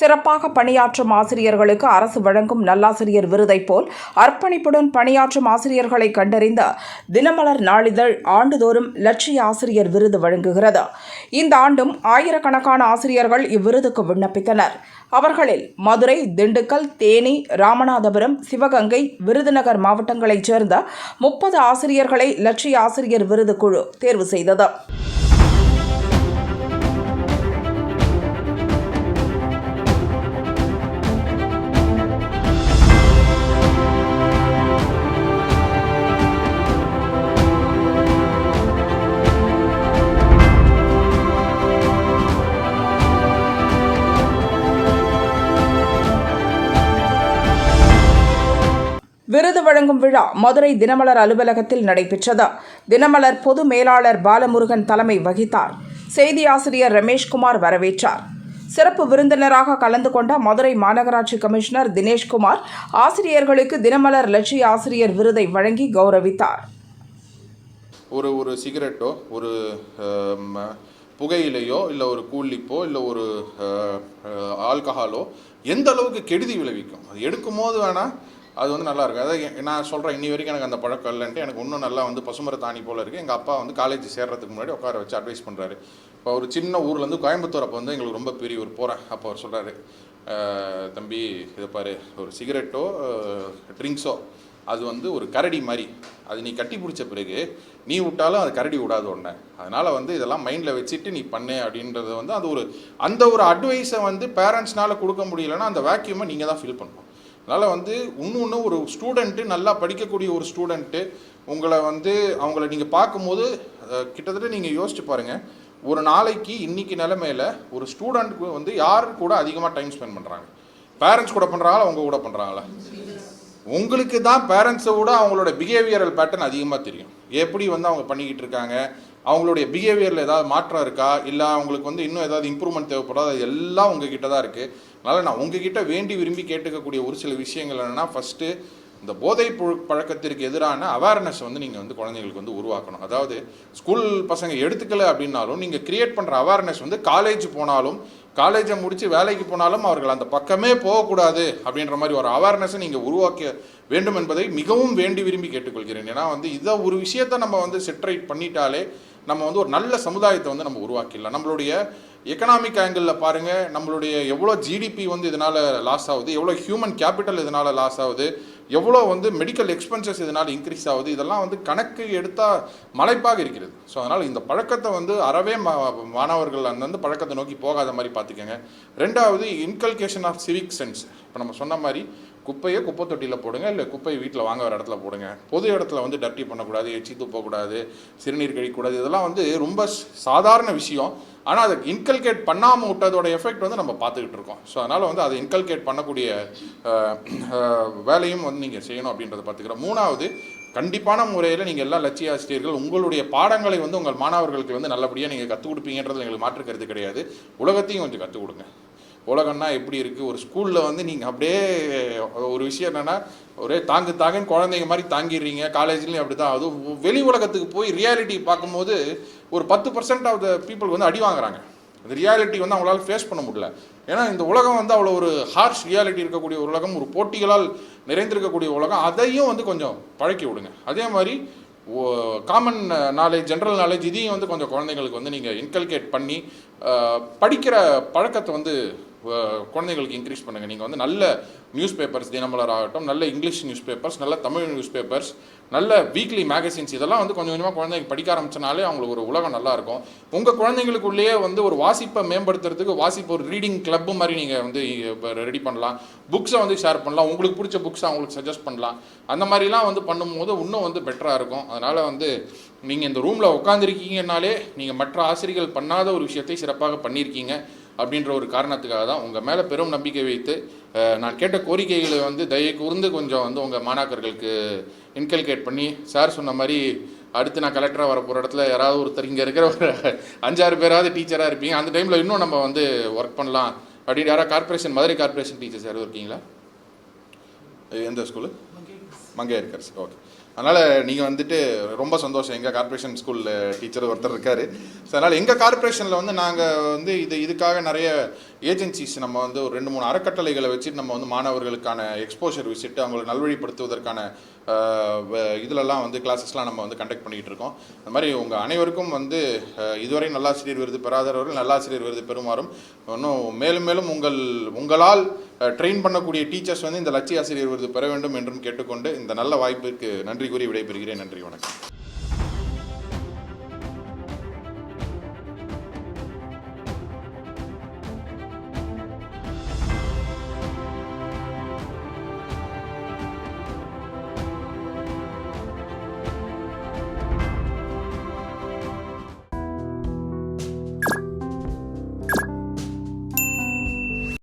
சிறப்பாக பணியாற்றும் ஆசிரியர்களுக்கு அரசு வழங்கும் நல்லாசிரியர் விருதைப் போல் அர்ப்பணிப்புடன் பணியாற்றும் ஆசிரியர்களை கண்டறிந்த தினமலர் நாளிதழ் ஆண்டுதோறும் லட்சிய ஆசிரியர் விருது வழங்குகிறது. இந்த ஆண்டும் ஆயிரக்கணக்கான ஆசிரியர்கள் இவ்விருதுக்கு விண்ணப்பித்தனர். அவர்களில் மதுரை திண்டுக்கல் தேனி ராமநாதபுரம் சிவகங்கை விருதுநகர் மாவட்டங்களைச் சேர்ந்த முப்பது ஆசிரியர்களை லட்சிய ஆசிரியர் விருது குழு தேர்வு செய்தது. விருது வழங்கும் விழா மதுரை தினமலர் அலுவலகத்தில் நடைபெற்றது. தினமலர் பொது மேலாளர் பாலமுருகன் தலைமை வகித்தார். செய்தி ஆசிரியர் ரமேஷ்குமார் வரவேற்றார். சிறப்பு விருந்தினராக கலந்து கொண்ட மதுரை மாநகராட்சி கமிஷனர் தினேஷ்குமார் ஆசிரியர்களுக்கு தினமலர் லட்சிய ஆசிரியர் விருதை வழங்கி கௌரவித்தார். ஒரு ஒரு சிகரெட்டோ ஒரு புகையிலையோ இல்லை ஒரு கூலிப்போ இல்லை ஒரு ஆல்கஹாலோ எந்த அளவுக்கு கெடுதி விளைவிக்கும்? அது எடுக்கும் போது வேணால் அது வந்து நல்லா இருக்கும். அதாவது நான் சொல்கிறேன் இன்னி வரைக்கும் எனக்கு அந்த பழக்கம் இல்லைன்ட்டு எனக்கு இன்னும் நல்லா வந்து பசுமர தாணி போல் இருக்குது எங்கள் அப்பா வந்து காலேஜ் சேர்றதுக்கு முன்னாடி உட்கார வச்சு அட்வைஸ் பண்ணுறாரு இப்போ ஒரு சின்ன ஊர்லேருந்து கோயம்புத்தூர் அப்போ வந்து எங்களுக்கு ரொம்ப பெரிய ஒரு போகிறேன் அப்போ அவர் சொல்கிறாரு தம்பி இது பாரு ஒரு சிகரெட்டோ ட்ரிங்க்ஸோ அது வந்து ஒரு கரடி மாதிரி அது நீ கட்டி பிடிச்ச பிறகு நீ விட்டாலும் அது கரடி விடாது உடனே அதனால் வந்து இதெல்லாம் மைண்டில் வச்சுட்டு நீ பண்ணு அப்படின்றது வந்து அது ஒரு அந்த ஒரு அட்வைஸை வந்து பேரண்ட்ஸ்னால் கொடுக்க முடியலன்னா அந்த வேக்யூமை நீங்கள் தான் ஃபில் பண்ணணும். அதனால் வந்து இன்னொன்று ஒரு ஸ்டூடெண்ட்டு நல்லா படிக்கக்கூடிய ஒரு ஸ்டூடெண்ட்டு உங்களை வந்து அவங்கள நீங்கள் பார்க்கும்போது கிட்டத்தட்ட நீங்கள் யோசிச்சு பாருங்கள் ஒரு நாளைக்கு இன்னைக்கு நிலமையில் ஒரு ஸ்டூடெண்ட்டுக்கு வந்து யார் கூட அதிகமாக டைம் ஸ்பெண்ட் பண்ணுறாங்க பேரண்ட்ஸ் கூட பண்ணுறாங்களா அவங்க கூட பண்ணுறாங்களா உங்களுக்கு தான் பேரண்ட்ஸை விட அவங்களோட பிஹேவியரல் பேட்டர்ன் அதிகமாக தெரியும். எப்படி வந்து அவங்க பண்ணிக்கிட்டு இருக்காங்க? அவங்களுடைய பிஹேவியரில் ஏதாவது மாற்றம் இருக்கா? இல்லை அவங்களுக்கு வந்து இன்னும் ஏதாவது இம்ப்ரூவ்மெண்ட் தேவைப்படாது? அது எல்லாம் உங்ககிட்ட தான் இருக்குது அதனால் நான் உங்ககிட்ட வேண்டி விரும்பி கேட்டுக்கக்கூடிய ஒரு சில விஷயங்கள் என்னென்னா ஃபஸ்ட்டு இந்த போதை பழக்கத்திற்கு எதிரான அவேர்னஸ் வந்து நீங்கள் வந்து குழந்தைங்களுக்கு வந்து உருவாக்கணும். அதாவது ஸ்கூல் பசங்க எடுத்துக்கல அப்படின்னாலும் நீங்கள் கிரியேட் பண்ணுற அவேர்னஸ் வந்து காலேஜ் போனாலும் காலேஜை முடித்து வேலைக்கு போனாலும் அவர்கள் அந்த பக்கமே போகக்கூடாது அப்படின்ற மாதிரி ஒரு அவேர்னஸை நீங்கள் உருவாக்க வேண்டும் என்பதை மிகவும் வேண்டி விரும்பி கேட்டுக்கொள்கிறேன். ஏன்னா வந்து இதை ஒரு விஷயத்தை நம்ம வந்து செட்ரேட் பண்ணிட்டாலே நம்ம வந்து ஒரு நல்ல சமுதாயத்தை வந்து நம்ம உருவாக்கிடலாம். நம்மளுடைய எக்கனாமிக் ஆங்கிளில் பாருங்கள் நம்மளுடைய எவ்வளோ ஜிடிபி வந்து இதனால் லாஸ் ஆகுது எவ்வளோ ஹியூமன் கேபிட்டல் இதனால் லாஸ் ஆகுது எவ்வளோ வந்து மெடிக்கல் எக்ஸ்பென்சஸ் இதனால் இன்க்ரீஸ் ஆகுது இதெல்லாம் வந்து கணக்கு எடுத்தால் மலைப்பாக இருக்கிறது. ஸோ அதனால் இந்த பழக்கத்தை வந்து அறவே மா மாணவர்கள் அந்தந்த பழக்கத்தை நோக்கி போகாத மாதிரி பார்த்துக்கோங்க. ரெண்டாவது இன்கல்கேஷன் ஆஃப் சிவிக் சென்ஸ் இப்போ நம்ம சொன்ன மாதிரி குப்பையை குப்பை தொட்டியில் போடுங்க இல்லை குப்பையை வீட்டில் வாங்க வர இடத்துல போடுங்க. பொது இடத்துல வந்து டர்ட்டி பண்ணக்கூடாது எச்சி துப்பக்கூடாது சிறுநீர் கழிக்கக்கூடாது இதெல்லாம் வந்து ரொம்ப சாதாரண விஷயம். ஆனால் அதை இன்கல்கேட் பண்ணாமல் விட்டதோட எஃபெக்ட் வந்து நம்ம பார்த்துக்கிட்டு இருக்கோம். ஸோ அதனால் வந்து அதை இன்கல்கேட் பண்ணக்கூடிய வேலையும் வந்து நீங்கள் செய்யணும் அப்படின்றத பார்த்துக்கிறோம். மூணாவது கண்டிப்பான முறையில் நீங்கள் எல்லா லட்சிய ஆசிரியர்கள் உங்களுடைய பாடங்களை வந்து உங்கள் மாணவர்களுக்கு வந்து நல்லபடியாக நீங்கள் கற்றுக் கொடுப்பீங்கன்றது எங்களுக்கு மாற்று கருத்து கிடையாது. உலகத்தையும் கொஞ்சம் கற்றுக் கொடுங்க. உலகம்னா எப்படி இருக்குது ஒரு ஸ்கூலில் வந்து நீங்கள் அப்படியே ஒரு விஷயம் என்னென்னா ஒரே தாங்கு தாங்கன்னு குழந்தைங்க மாதிரி தாங்கிடுறீங்க. காலேஜ்லேயும் அப்படி தான் அதுவும் வெளி உலகத்துக்கு போய் ரியாலிட்டி பார்க்கும்போது ஒரு பத்து பர்சன்ட் ஆஃப் த பீப்புள் வந்து அடி வாங்குறாங்க. அந்த ரியாலிட்டி வந்து அவங்களால ஃபேஸ் பண்ண முடியல. ஏன்னா இந்த உலகம் வந்து அவ்வளோ ஒரு ஹார்ஷ் ரியாலிட்டி இருக்கக்கூடிய ஒரு உலகம் ஒரு போட்டிகளால் நிறைந்திருக்கக்கூடிய உலகம். அதையும் வந்து கொஞ்சம் பழக்கி விடுங்க. அதே மாதிரி காமன் நாலேஜ் ஜென்ரல் நாலேஜ் இதையும் வந்து கொஞ்சம் குழந்தைங்களுக்கு வந்து நீங்கள் இன்கல்கேட் பண்ணி படிக்கிற பழக்கத்தை வந்து குழந்தைங்களுக்கு இன்க்ரீஸ் பண்ணுங்கள் நீங்கள் வந்து நல்ல நியூஸ் பேப்பர்ஸ் தினமலர் ஆகட்டும் நல்ல இங்கிலீஷ் நியூஸ் பேப்பர்ஸ் நல்ல தமிழ் நியூஸ் பேப்பர்ஸ் நல்ல வீக்லி மேகசின்ஸ் இதெல்லாம் வந்து கொஞ்சம் கொஞ்சமாக குழந்தைங்க படிக்க ஆரம்பிச்சனாலே அவங்களுக்கு ஒரு உலகம் நல்லாயிருக்கும் உங்கள் குழந்தைங்களுக்குள்ளேயே வந்து ஒரு வாசிப்பை மேம்படுத்துறதுக்கு வாசிப்பு ஒரு ரீடிங் கிளப் மாதிரி நீங்கள் வந்து ரெடி பண்ணலாம். புக்ஸை வந்து ஷேர் பண்ணலாம். உங்களுக்கு பிடிச்ச புக்ஸை அவங்களுக்கு சஜஸ்ட் பண்ணலாம். அந்த மாதிரிலாம் வந்து பண்ணும்போது இன்னும் வந்து பெட்டராக இருக்கும். அதனால் வந்து நீங்கள் இந்த ரூமில் உட்காந்துருக்கீங்கன்னாலே நீங்கள் மற்ற ஆசிரியர்கள் பண்ணாத ஒரு விஷயத்தை சிறப்பாக பண்ணியிருக்கீங்க. அப்படின்ற ஒரு காரணத்துக்காக தான் உங்கள் மேலே பெரும் நம்பிக்கை வைத்து நான் கேட்ட கோரிக்கைகளை வந்து தயவு கூர்ந்து கொஞ்சம் வந்து உங்கள் மாணாக்கர்களுக்கு இன்கல்கேட் பண்ணி சார் சொன்ன மாதிரி அடுத்து நான் கலெக்டராக வர போகிற இடத்துல யாராவது ஒருத்தர் இங்கே இருக்கிற ஒரு அஞ்சாறு பேராவது டீச்சராக இருப்பீங்க. அந்த டைமில் இன்னும் நம்ம வந்து ஒர்க் பண்ணலாம். அப்படின்னு யாராவது கார்ப்பரேஷன் மதுரை கார்ப்பரேஷன் டீச்சர்ஸ் யாரும் இருக்கீங்களா? எந்த ஸ்கூலு மங்கையா ஓகே. அதனால் நீங்கள் வந்துட்டு ரொம்ப சந்தோஷம். எங்கள் கார்பரேஷன் ஸ்கூலில் டீச்சர் ஒருத்தர் இருக்கார். ஸோ அதனால் எங்கள் கார்ப்பரேஷனில் வந்து நாங்கள் வந்து இது இதுக்காக நிறைய ஏஜென்சிஸ் நம்ம வந்து ஒரு ரெண்டு மூணு அறக்கட்டளைகளை வச்சு நம்ம வந்து மாணவர்களுக்கான எக்ஸ்போஷர் விசிட் அவங்களை நல்வழிப்படுத்துவதற்கான இதிலெல்லாம் வ- வந்து கிளாஸஸ்லாம் நம்ம வந்து கண்டக்ட் பண்ணிகிட்டு இருக்கோம். அந்த மாதிரி உங்கள் அனைவருக்கும் வந்து இதுவரை நல்லாசிரியர் விருது பெறாதவர்கள் நல்லாசிரியர் விருது பெறுமாறும் இன்னும் மேலும் மேலும் உங்கள் உங்களால் ட்ரெயின் பண்ணக்கூடிய டீச்சர்ஸ் வந்து இந்த லட்சிய ஆசிரியர் விருது பெற வேண்டும் என்றும் கேட்டுக்கொண்டு இந்த நல்ல வாய்ப்பிற்கு நன்றி கூறி விடைபெறுகிறேன். நன்றி வணக்கம்.